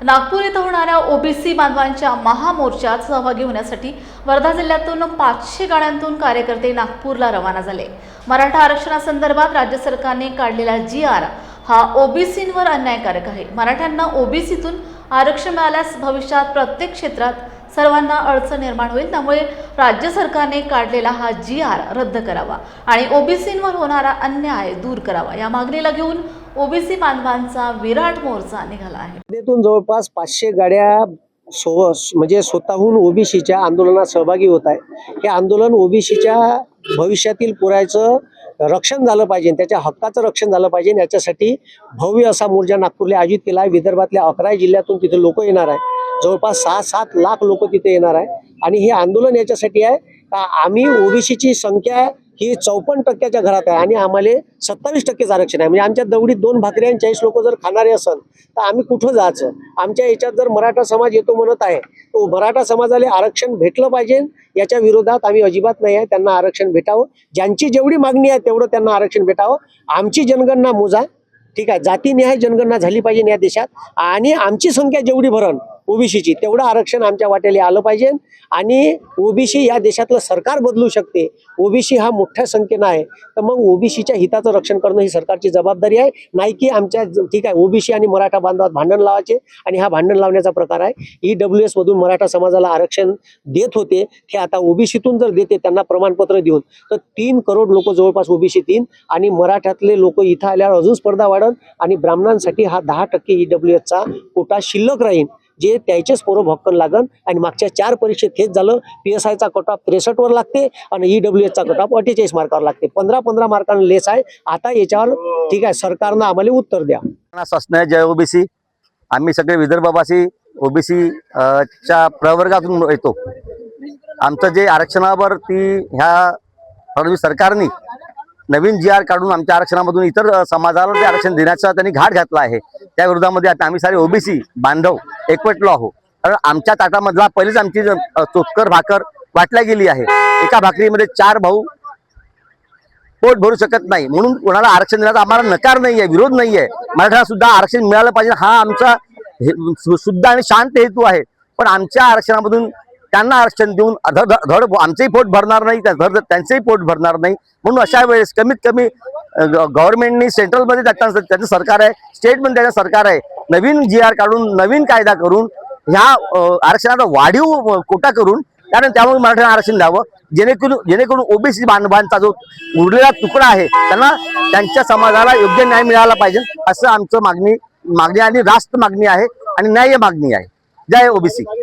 नागपूर इथं होणाऱ्या ओबीसी बांधवांच्या महामोर्चात सहभागी होण्यासाठी वर्धा जिल्ह्यातून पाचशे गाड्यांतून कार्यकर्ते नागपूरला रवाना झाले. मराठा आरक्षणासंदर्भात राज्य सरकारने काढलेला जी आर हा ओबीसींवर अन्यायकारक आहे. मराठ्यांना ओबीसीतून आरक्षण मिळाल्यास भविष्यात प्रत्येक क्षेत्रात सर्वांना अडचण निर्माण होईल. त्यामुळे राज्य सरकारने काढलेला हा जी आर रद्द करावा आणि ओबीसींवर होणारा अन्याय दूर करावा या मागणीला घेऊन ओबीसी बांधवांचा विराट मोर्चा निघाला आहे. त्यातून जवळपास पाचशे गाड्या सो म्हणजे स्वतःहून ओबीसीच्या आंदोलनात सहभागी होत आहे हे आंदोलन ओबीसीच्या भविष्यातील पुरायचं रक्षण झालं पाहिजे त्याच्या हक्काचं रक्षण झालं पाहिजे याच्यासाठी भव्य असा मोर्चा नागपूरला आयोजित केला आहे. विदर्भातल्या अकरा जिल्ह्यातून तिथे लोक येणार आहे जवळपास सहा सात लाख लोक तिथे येणार आहे आणि हे आंदोलन याच्यासाठी आहे का आम्ही ओबीसीची संख्या ही चौपन्न टक्क्याच्या घरात आहे आणि आम्हाला सत्तावीस टक्केच आरक्षण आहे. म्हणजे आमच्या दवडीत दोन भाकरी आणि चाळीस लोक जर खाणारे असन तर आम्ही कुठं जायचं? आमच्या याच्यात जर मराठा समाज येतो म्हणत आहे तो मराठा समाजाला आरक्षण भेटलं पाहिजे. याच्या विरोधात आम्ही अजिबात नाही आहे. त्यांना आरक्षण भेटावं. ज्यांची जेवढी मागणी आहे तेवढं त्यांना आरक्षण भेटावं. आमची जनगणना मोजा. ठीक आहे. जातीनिहाय जनगणना झाली पाहिजे या देशात. आणि आमची संख्या जेवढी भरण ओबीसीची. तेवढं आरक्षण आमच्या वाट्याला आलं पाहिजे. आणि ओबीसी या देशातलं सरकार बदलू शकते. ओबीसी हा मोठ्या संख्येनं आहे. तर मग ओबीसीच्या हिताचं रक्षण करणं ही सरकारची जबाबदारी आहे. नाही की आमच्या ठीक आहे ओबीसी आणि मराठा बांधवात भांडण लावायचे आणि हा भांडण लावण्याचा प्रकार आहे. ई डब्ल्यू एस मधून मराठा समाजाला आरक्षण देत होते. हे आता ओबीसीतून जर देते त्यांना प्रमाणपत्र देऊन. तर तीन करोड लोक जवळपास ओबीसी तीन आणि मराठ्यातले लोक इथं आल्यावर अजून स्पर्धा वाढन आणि ब्राह्मणांसाठी हा दहा टक्के ई डब्ल्यू एसचा कोटा शिल्लक राहील जे त्याचेच पोरं भक्कन लागन. आणि मागच्या चार परीक्षेत हेच झालं. पी एस आयचा कट ऑफ त्रेसष्टवर लागते आणि ई डब्ल्यू एसचा कट ऑफ अठ्ठेचाळीस मार्कावर लागते. पंधरा पंधरा मार्कांना लेस आहे. आता याच्यावर ठीक आहे सरकारनं आम्हाला उत्तर द्या. सस्ने जय ओबीसी आम्ही सगळे विदर्भवासी ओबीसी च्या प्रवर्गातून येतो. आमचं जे आरक्षणावर ती ह्या फडणवीस सरकारने नवीन जी आर काढून आमच्या आरक्षणामधून इतर समाजाला ते आरक्षण देण्याचा त्यांनी घाट घातला आहे त्या विरोधामध्ये आता आम्ही सारे ओबीसी बांधव एकवटलो आहोत. कारण आमच्या ताटामधला पहिलेच आमची ज- चोतकर भाकर वाटल्या गेली आहे. एका भाकरीमध्ये चार भाऊ पोट भरू शकत नाही. म्हणून कोणाला आरक्षण देण्याचा आम्हाला नकार नाहीये विरोध नाहीये. मराठा सुद्धा आरक्षण मिळालं पाहिजे. हा आमचा सुद्धा शुद्ध आणि शांत हेतू आहे. पण आमच्या आरक्षणामधून त्यांना आरक्षण देऊन धड धड आमचंही पोट भरणार नाही धड त्यांचंही पोट भरणार नाही. म्हणून अशा वेळेस कमीत कमी गव्हर्नमेंटनी सेंट्रलमध्ये त्याचं त्याचं सरकार आहे स्टेटमध्ये त्याचं सरकार आहे. नवीन जी आर काढून नवीन कायदा करून ह्या आरक्षणाचा वाढीव कोटा करून कारण त्यामुळे मराठ्यांना आरक्षण द्यावं. जेणेकरून जेणेकरून ओबीसी बांधवांचा जो उरलेला तुकडा आहे त्यांना त्यांच्या समाजाला योग्य न्याय मिळाला पाहिजे असं आमचं मागणी मागणी आणि रास्त मागणी आहे आणि न्याय्य मागणी आहे. जय ओबीसी.